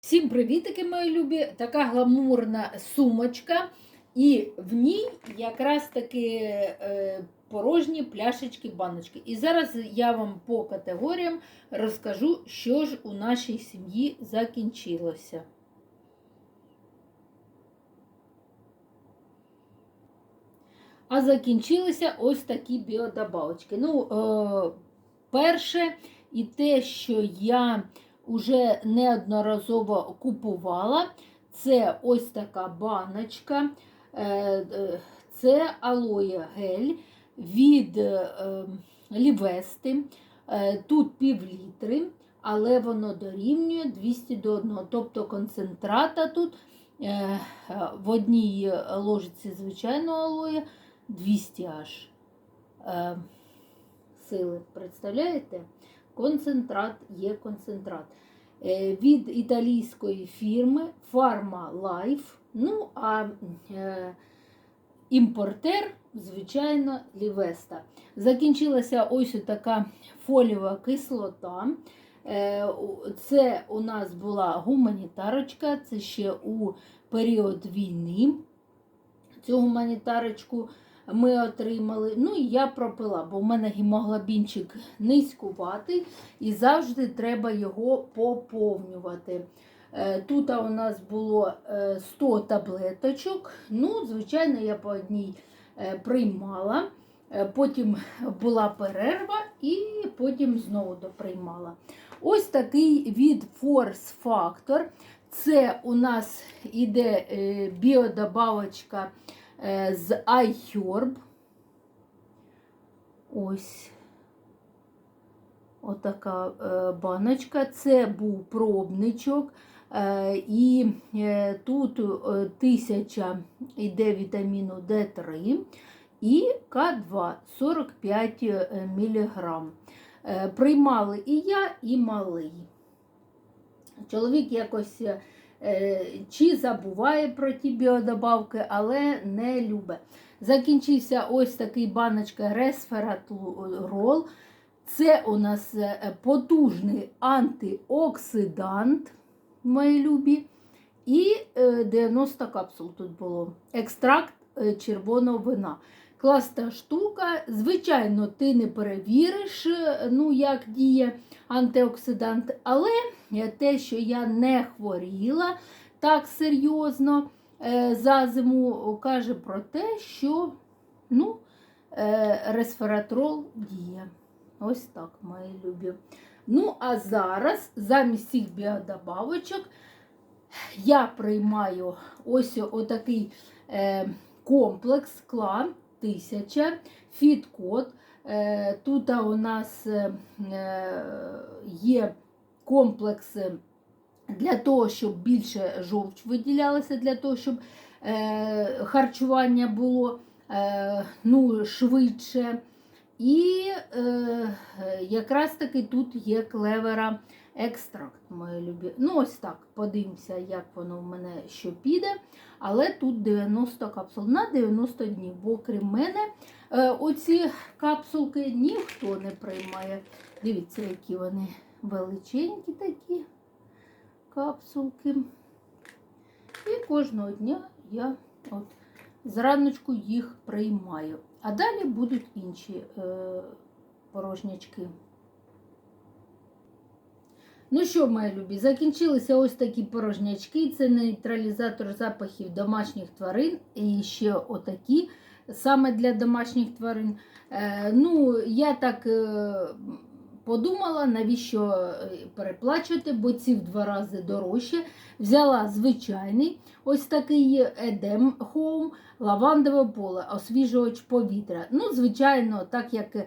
Всім привітики, мої любі! Така гламурна сумочка, і в ній якраз таки е, порожні пляшечки, баночки. І зараз я вам по категоріям розкажу, що ж у нашій сім'ї закінчилося. А закінчилися ось такі біодобавочки. Ну, е, перше, і те, що я вже неодноразово купувала. Це ось така баночка, е, е, це алоє гель від е, Лівести. Тут пів літри, але воно дорівнює 200 до 1. Тобто концентрата тут в одній ложці звичайного алоє 200 аж сили. Представляєте? Концентрат є концентрат. Е, Від італійської фірми Pharma Life. Ну, а е, імпортер, звичайно, Лівеста. Закінчилася ось така фоліова кислота. Е, Це у нас була гуманітарочка, це ще у період війни. Цю гуманітарочку ми отримали. Ну і я пропила, бо в мене гемоглобінчик низькуватий і завжди треба його поповнювати. Е, Тут у нас було 100 таблеточок. Ну, звичайно, я по одній е, приймала. Е, потім була перерва і потім знову доприймала. Ось такий від Force Factor. Це у нас іде біодобавочка Е, з iHerb. Ось отака е, баночка. Це був пробничок. Е, і тут тисяча йде вітаміну D3 і К2 45 мг. Приймали і я, і малий. Чоловік якось Е, чи забуває про ті біодобавки, але не любить. Закінчився ось такий баночка Resveratrol. Це у нас е, потужний антиоксидант, мої любі. І 90 е, капсул тут було. Екстракт червоного вина. Класна штука. Звичайно, ти не перевіриш, ну, як діє антиоксидант, але те, що я не хворіла так серйозно е, за зиму, каже про те, що ну, е, ресвератрол діє. Ось так, мої любі. Ну, а зараз замість цих біодобавочок я приймаю ось отакий е, комплекс скла 1000 фіт-код. Тут у нас є комплекс для того, щоб більше жовч виділялося, для того, щоб е, харчування було е, ну, швидше. І е, якраз таки тут є клевера екстракт, мої любі. Ну, ось так, подивимося, як воно в мене що піде. Але тут 90 капсул на 90 днів, бо крім мене, е, оці капсулки ніхто не приймає. Дивіться, які вони величенькі такі капсулки. І кожного дня я от зраночку їх приймаю. А далі будуть інші е, порожнячки. Ну що, мої любі, закінчилися ось такі порожнячки. Це нейтралізатор запахів домашніх тварин. І ще отакі саме для домашніх тварин. Е, ну, я так. Е, Подумала, навіщо е, переплачувати, бо ці в два рази дорожче. Взяла звичайний ось такий Едем Home, лавандове поле, освіжувач повітря. Ну, Звичайно, так як е,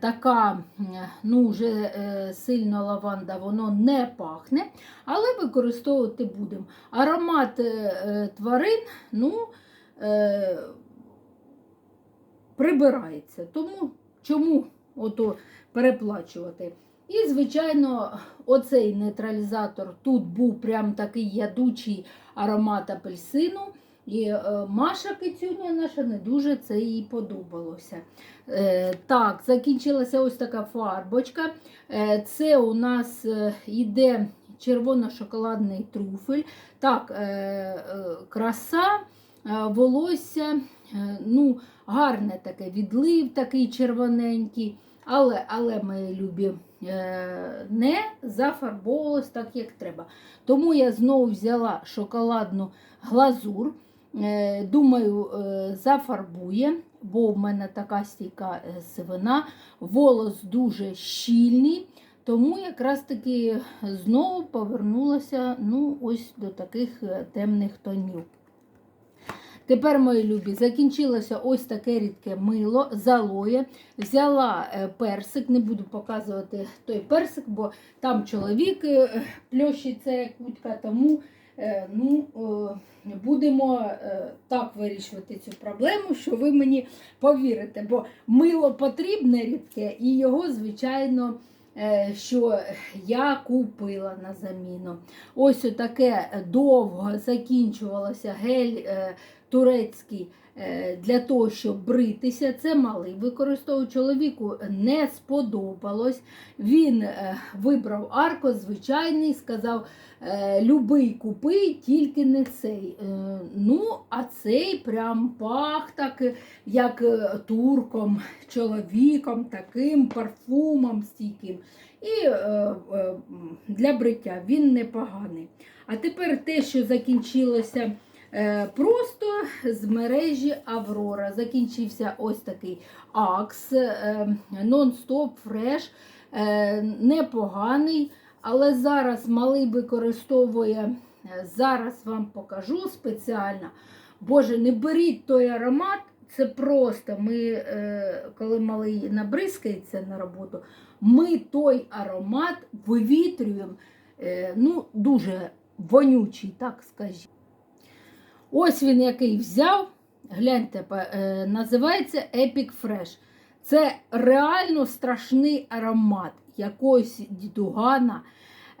така ну, вже е, сильно лаванда воно не пахне, але використовувати будемо. Аромат е, тварин ну, е, прибирається. Тому чому ото переплачувати. І, звичайно, оцей нейтралізатор тут був прям такий ядучий аромат апельсину. І е, Маша Кицюня наша не дуже це їй подобалося. Е, Так, закінчилася ось така фарбочка. Е, Це у нас йде червоно-шоколадний труфель. Так, краса, волосся, ну, гарне таке відлив, такий червоненький. Але, але мої любі, е, не зафарбовувалось так, як треба. Тому я знову взяла шоколадну глазур. Е, Думаю, е, зафарбує, бо в мене така стійка е, сивина, волос дуже щільний, тому якраз таки знову повернулася ну, ось до таких е, темних тонів. Тепер, мої любі, закінчилося ось таке рідке мило, залоє. Взяла е, персик, не буду показувати той персик, бо там чоловік е, пльощиться як кутка, тому е, ну, будемо так вирішувати цю проблему, що ви мені повірите, бо мило потрібне рідке, і його, звичайно, що я купила на заміну. Ось таке довго закінчувалося гель е, турецький е, для того, щоб бритися. Це малий використовував чоловіку не сподобалось. Він е, вибрав арко звичайний, сказав, е, любий купи, тільки не цей. Е, Ну, а цей прям пах так, як е, турком, чоловіком, таким парфумом стійким. І е, е, для бриття він непоганий. А тепер те, що закінчилося е, просто з мережі Аврора. Закінчився ось такий Акс, е, нон-стоп, фреш, е, непоганий. Але зараз малий використовує, е, зараз вам покажу спеціально. Боже, не беріть той аромат, це просто ми, е, коли малий набризкається на роботу, ми той аромат вивітрюємо, е, ну, дуже вонючий, так скажімо. Ось він який взяв. Гляньте, е, називається Epic Fresh. Це реально страшний аромат якогось дідугана,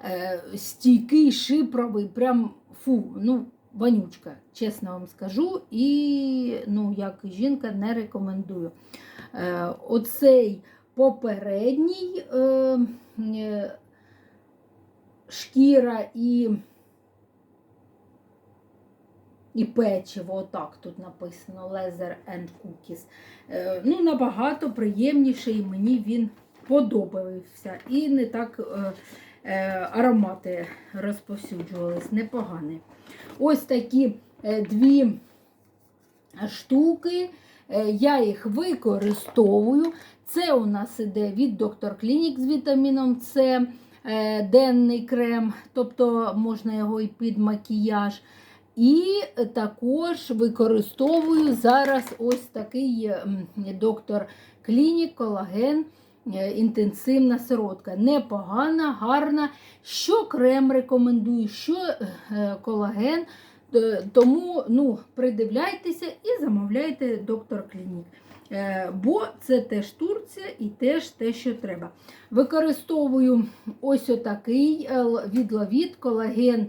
е, стійкий, шипровий, прям фу, ну, вонючка, чесно вам скажу. І ну, як жінка не рекомендую. Е, оцей попередній шкіра і і печиво, отак тут написано Leather and Cookies. Ну, набагато приємніше, і мені він подобався. І не так е, е, аромати розповсюджувались, непогані. Ось такі е, дві штуки. Я їх використовую. Це у нас іде від Dr. Clinic з вітаміном С, денний крем, тобто можна його і під макіяж. І також використовую зараз ось такий доктор Клінік, колаген, е, інтенсивна сироватка. Непогана, гарна. Що крем рекомендую, що е, колаген. Е, Тому ну, придивляйтеся і замовляйте доктор Клінік. Бо це теж Турція і теж те, що треба. Використовую ось отакий від Лавіт колаген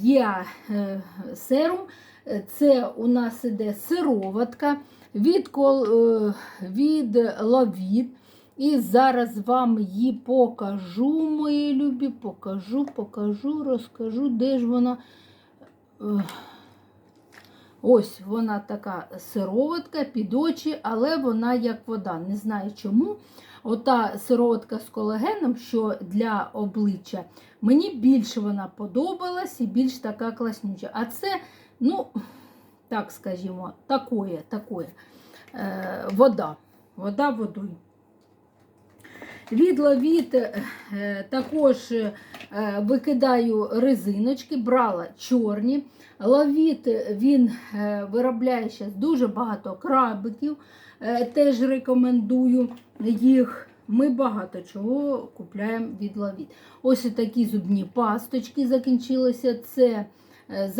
є е, серум. Е, Це у нас іде сироватка від, е, від Лавіт. І зараз вам її покажу, мої любі, покажу, покажу, розкажу, де ж вона. Е, Ось вона така сироватка під очі, але вона як вода. Не знаю чому. Ота сироватка з колагеном, що для обличчя, мені більше вона подобалась і більш така класнюча. А це, ну, так скажімо, такое, такое. Е, вода. Вода водою. Від лавіт е, також е, викидаю резиночки, брала чорні. Лавіт він е, виробляє зараз дуже багато крабиків, теж рекомендую їх. Ми багато чого купляємо від лавіт. Ось такі зубні пасточки закінчилися. Це е, з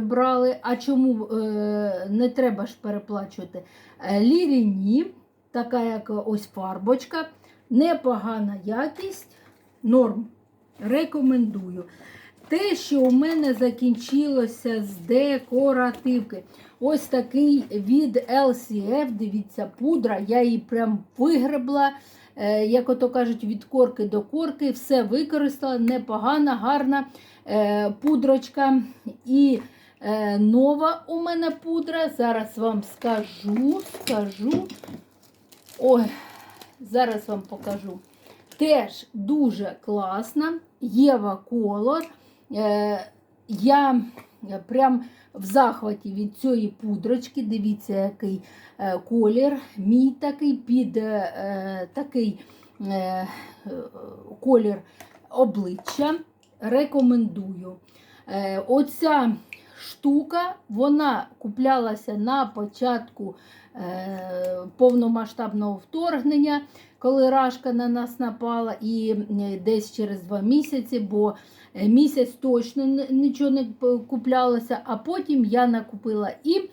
брали. А чому е, не треба ж переплачувати? Е, Ліріні, така як ось фарбочка. Непогана якість, норм. Рекомендую. те, що у мене закінчилося з декоративки. Ось такий від LCF, дивіться, пудра. Я її прям вигребла, е, як ото кажуть, від корки до корки. Все використала, непогана, гарна е, пудрочка. І е, нова у мене пудра. Зараз вам скажу, скажу. Ой, зараз вам покажу. Теж дуже класна. Єва Колор. Я прям в захваті від цієї пудрочки. Дивіться, який е, колір. Мій такий під е, такий е, е, колір обличчя. Рекомендую. Е, оця штука, вона куплялася на початку е, повномасштабного вторгнення, коли рашка на нас напала, і е, десь через два місяці, бо е, місяць точно нічого не куплялося, а потім я накупила і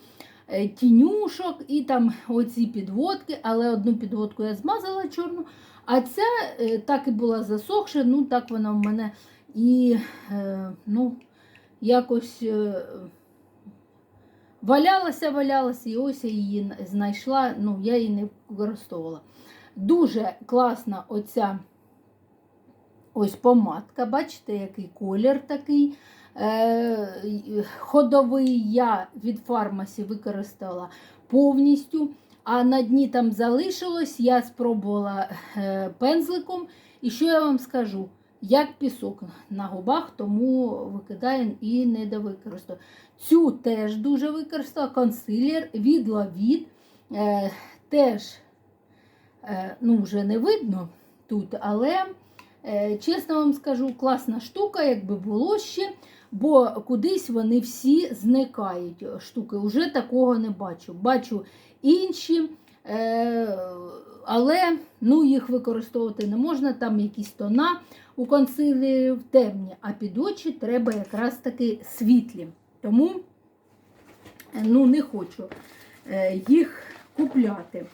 е, тінюшок, і там оці підводки, але одну підводку я змазала чорну, а ця е, так і була засохша, ну так вона в мене і е, ну, якось е, валялася, валялася, і ось я її знайшла, ну, я її не використовувала. Дуже класна оця ось помадка, бачите, який колір такий. Е, ходовий я від фармасі використала повністю, а на дні там залишилось, я спробувала е, пензликом. І що я вам скажу? Як пісок на губах, тому викидаю і не довикористаю. Цю теж дуже використала консилер від Лавід. Е, теж е, ну, вже не видно тут, але чесно вам скажу, класна штука, якби було ще, бо кудись вони всі зникають. Штуки вже такого не бачу. Бачу інші. Е, але ну, їх використовувати не можна, там якісь тона у консилерів темні, а під очі треба якраз таки світлі. Тому е, ну, не хочу е, їх купляти.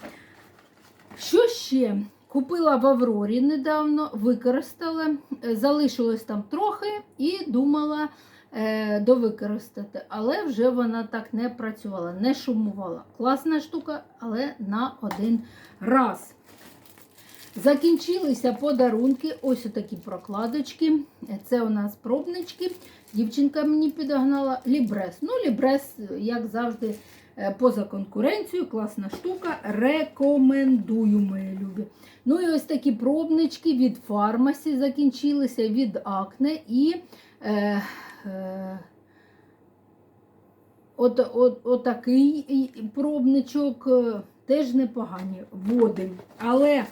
Що ще? Купила в Аврорі недавно, використала, е, залишилось там трохи і думала е, довикористати, але вже вона так не працювала, не шумувала. Класна штука, але на один раз. Закінчилися подарунки. Ось такі прокладочки. Це у нас пробнички. Дівчинка мені підогнала Лібрес. Ну, Лібрес, як завжди, поза конкуренцією, класна штука. Рекомендую, мої любі. Ну і ось такі пробнички від фармасі закінчилися, від акне і е, е, от, от, отакий і- пробничок е, теж непогані води. Але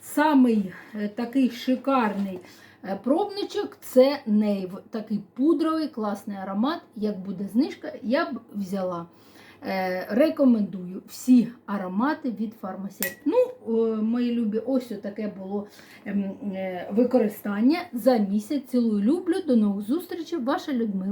самий е, такий шикарний е, пробничок це нейв. Такий пудровий, класний аромат. Як буде знижка, я б взяла. Е, Рекомендую всі аромати від фармасі. Ну, мої любі, ось таке було ем, е, використання за місяць. Цілую люблю. До нових зустрічей. Ваша Людмила.